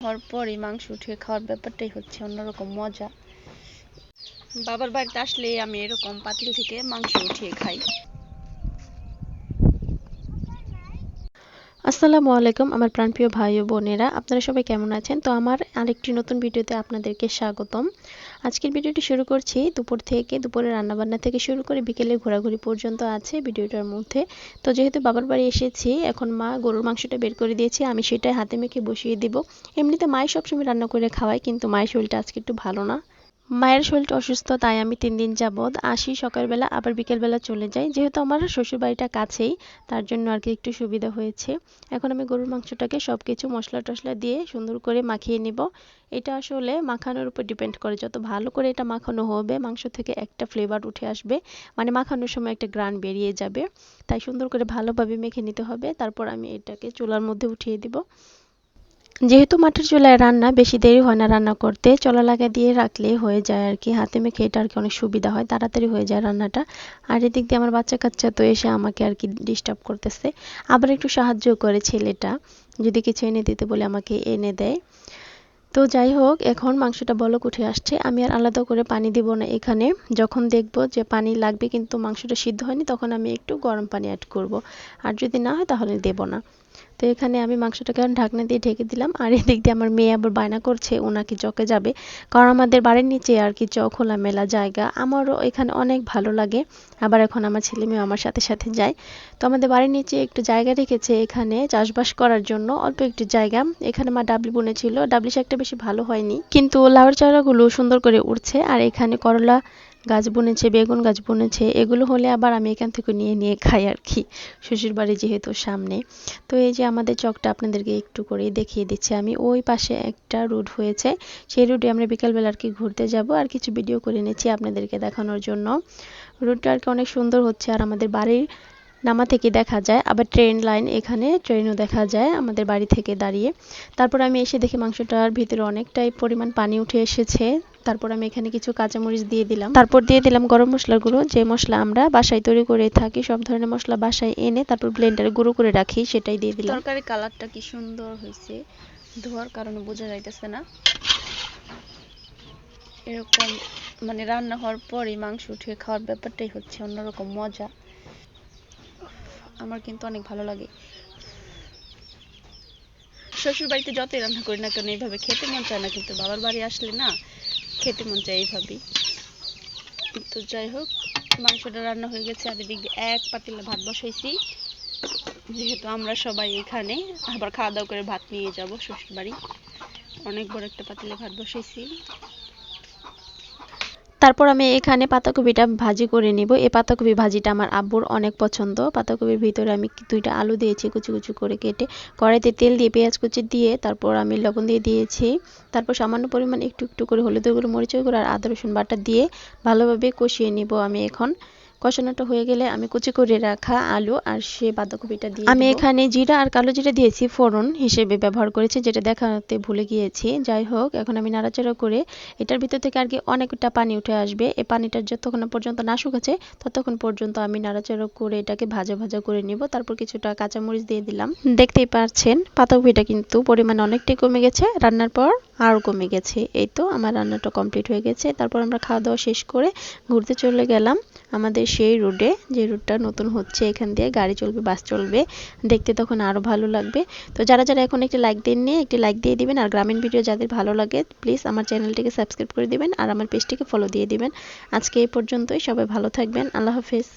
হওয়ার পরে মাংস উঠিয়ে খাওয়ার ব্যাপারটাই হচ্ছে অন্যরকম মজা। বাবার বাড়িতে আসলে আমি এরকম পাতিল থেকে মাংস উঠিয়ে খাই। আসসালামু আলাইকুম, আমার প্রাণপ্রিয় ভাই ও বোনেরা। আপনারা সবাই কেমন আছেন? তো আমার আরেকটি নতুন ভিডিওতে আপনাদেরকে স্বাগতম। আজকের ভিডিওটি শুরু করছি দুপুর থেকে, দুপুরে রান্নাবান্না থেকে শুরু করে বিকেলে ঘোরাঘুরি পর্যন্ত আছে ভিডিওটার মধ্যে। তো যেহেতু বাবার বাড়ি এসেছি, এখন মা গরুর মাংসটা বের করে দিয়েছে, আমি সেটাই হাতে মেখে বসিয়ে দিব। এমনিতে মায়ের সবসময় রান্না করে খাওয়াই কিন্তু মায়ের শরীরটা আজকে একটু ভালো না। মায়ের শরীরটা অসুস্থ, তাই আমি তিন দিন যাবৎ আসি সকালবেলা, আবার বিকেলবেলা চলে যাই। যেহেতু আমার শ্বশুর বাড়িটা কাছেই, তার জন্য আর কি একটু সুবিধা হয়েছে। এখন আমি গরুর মাংসটাকে সব কিছু মশলা টশলা দিয়ে সুন্দর করে মাখিয়ে নিব। এটা আসলে মাখানোর উপর ডিপেন্ড করে। যত ভালো করে এটা মাখানো হবে, মাংস থেকে একটা ফ্লেভার উঠে আসবে। মানে মাখানোর সময় একটা গ্রান বেরিয়ে যাবে। তাই সুন্দর করে ভালোভাবে মেখে নিতে হবে। তারপর আমি এটাকে চুলার মধ্যে উঠিয়ে দিব। যেহেতু মাটির চুলায় রান্না, বেশি দেরি হয় না রান্না করতে। চলা লাগা দিয়ে রাখলে হয়ে যায় আর কি। হাতে মেখে এটা আর কি অনেক সুবিধা হয়, তাড়াতাড়ি হয়ে যায় রান্নাটা। আর এদিক দিয়ে আমার বাচ্চা কাচ্চা তো এসে আমাকে আর কি ডিস্টার্ব করতেছে। আবার একটু সাহায্য করে ছেলেটা, যদি কিছু এনে দিতে বলে আমাকে এনে দেয়। তো যাই হোক, এখন মাংসটা বলক উঠে আসছে। আমি আর আলাদা করে পানি দিব না এখানে। যখন দেখব যে পানি লাগবে কিন্তু মাংসটা সিদ্ধ হয়নি, তখন আমি একটু গরম পানি অ্যাড করব। আর যদি না হয় তাহলে দেব না। তো এখানে আমি মাংসটাকে ঢাকনা দিয়ে ঢেকে দিলাম। আর এদিক দিয়ে আমার মেয়ে আবার বায়না করছে, ওনাকে নাকি চকে যাবে। কারণ আমাদের বাড়ির নিচে আর কি চক খোলামেলা জায়গা। আমারও এখানে অনেক ভালো লাগে। আবার এখন আমার ছেলে মেয়ে আমার সাথে সাথে যায়। তো আমাদের বাড়ির নিচে একটু জায়গা রেখেছে এখানে চাষবাস করার জন্য। অল্প একটু জায়গা। এখানে মা ডাবলি বুনেছিল ডাবলি শাকটা বেশি ভালো হয়নি। কিন্তু লাউর চারাগুলো সুন্দর করে উঠছে আর এখানে করলা গাছ বুনেছে, বেগুন গাছ বুনেছে, এগুলো হলে আবার আমি এখান থেকে নিয়ে নিয়ে খাই আর কি। শ্বশুর বাড়ি যেহেতু সামনে। তো এই যে আমাদের চকটা আপনাদেরকে একটু করে দেখিয়ে দিচ্ছি। আমি ওই পাশে একটা রুট হয়েছে। সেই রুটে আমরা বিকালবেলা আর কি ঘুরতে যাব আর কিছু ভিডিও করে নিচ্ছি আপনাদেরকে দেখানোর জন্য। রুটটা আর কি অনেক সুন্দর হচ্ছে আর আমাদের বাড়ির নামা থেকে দেখা যায়। আবার ট্রেন লাইন এখানে ট্রেনও দেখা যায় আমাদের বাড়ি থেকে দাঁড়িয়ে। তারপর আমি এসে দেখি মাংসটার ভিতরে অনেকটাই পরিমাণ পানি উঠে এসেছে। তারপর আমি এখানে কিছু কাঁচামরিচ দিয়ে দিলাম। তারপর দিয়ে দিলাম গরম মশলার গুঁড়ো যে মশলা আমরা বাসায় তৈরি করে থাকি, সব ধরনের মশলা বাসায় এনে তারপর ব্লেন্ডারে গুঁড়ো করে রাখি, সেটাই দিয়ে দিলাম। তরকারি কালারটা কি সুন্দর হয়েছে, ধোয়ার কারণে বোঝা যাইতেছে না। এরকম মানে রান্না হওয়ার পরে মাংস উঠিয়ে খাওয়ার ব্যাপারটাই হচ্ছে অন্যরকম মজা। আমার কিন্তু অনেক ভালো লাগে। শ্বশুর বাড়িতে যতই রান্না করি না কেন, এইভাবে খেতে মন চায় না, কিন্তু বাবার বাড়ি আসলে না খেতে মন চায় এইভাবেই। তো যাই হোক, মাংসটা রান্না হয়ে গেছে, আর এদিক এক পাতিলা ভাত বসাইছি। যেহেতু আমরা সবাই এখানে, আবার খাওয়া দাওয়া করে ভাত নিয়ে যাব শ্বশুর বাড়ি অনেক বড় একটা পাতিলে ভাত বসাইছি। তারপর আমি এখানে পাতাকপিটা ভাজি করে নিব। এই পাতাকপি ভাজিটা আমার আব্বুর অনেক পছন্দ। পাতাকপির ভিতরে আমি দুইটা আলু দিয়েছি কুচি কুচি করে কেটে। কড়াইতে তেল দিয়ে পেঁয়াজ কুচি দিয়ে তারপর আমি লবণ দিয়ে দিয়েছি। তারপর সামান্য পরিমাণ একটু একটু করে হলুদ গুঁড়ো মরিচ গুঁড়ো আর আদা রসুন বাটা দিয়ে ভালোভাবে কষিয়ে নিব আমি এখন। কষানোটা হয়ে গেলে আমি কুচি করে রাখা আলু আর সে বাঁধাকপিটা দিয়ে আমি এখানে জিরা আর কালো জিরা দিয়েছি ফোড়ন হিসেবে ব্যবহার করেছি যেটা দেখাতে ভুলে গিয়েছি। যাই হোক এখন আমি নাড়াচাড়া করে এটার ভিতর থেকে আর কি অনেকটা পানি উঠে আসবে। এই পানিটা যতক্ষণ পর্যন্ত না শুকাচ্ছে ততক্ষণ পর্যন্ত আমি নাড়াচাড়া করে এটাকে ভাজা ভাজা করে নিব। তারপর কিছুটা কাঁচামরিচ দিয়ে দিলাম। দেখতেই পাচ্ছেন পাতাকপিটা কিন্তু পরিমাণ অনেকটাই কমে গেছে। রান্নার পর আরও কমে গেছে। এই তো আমার রান্নাটা কমপ্লিট হয়ে গেছে। তারপর আমরা খাওয়া দাওয়া শেষ করে ঘুরতে চলে গেলাম। আমাদের সেই রোডে যে রোডটা নতুন হচ্ছে, এখান দিয়ে গাড়ি চলবে বাস চলবে, দেখতে তখন আরও ভালো লাগবে। তো যারা যারা এখন একটি লাইক দেননি একটি লাইক দিয়ে দিবেন, আর গ্রামীণ ভিডিও যাদের ভালো লাগে প্লিজ আমার চ্যানেলটিকে সাবস্ক্রাইব করে দিবেন, আর আমার পেজটিকে ফলো দিয়ে দিবেন। আজকে এই পর্যন্তই, সবাই ভালো থাকবেন, আল্লাহ হাফেজ।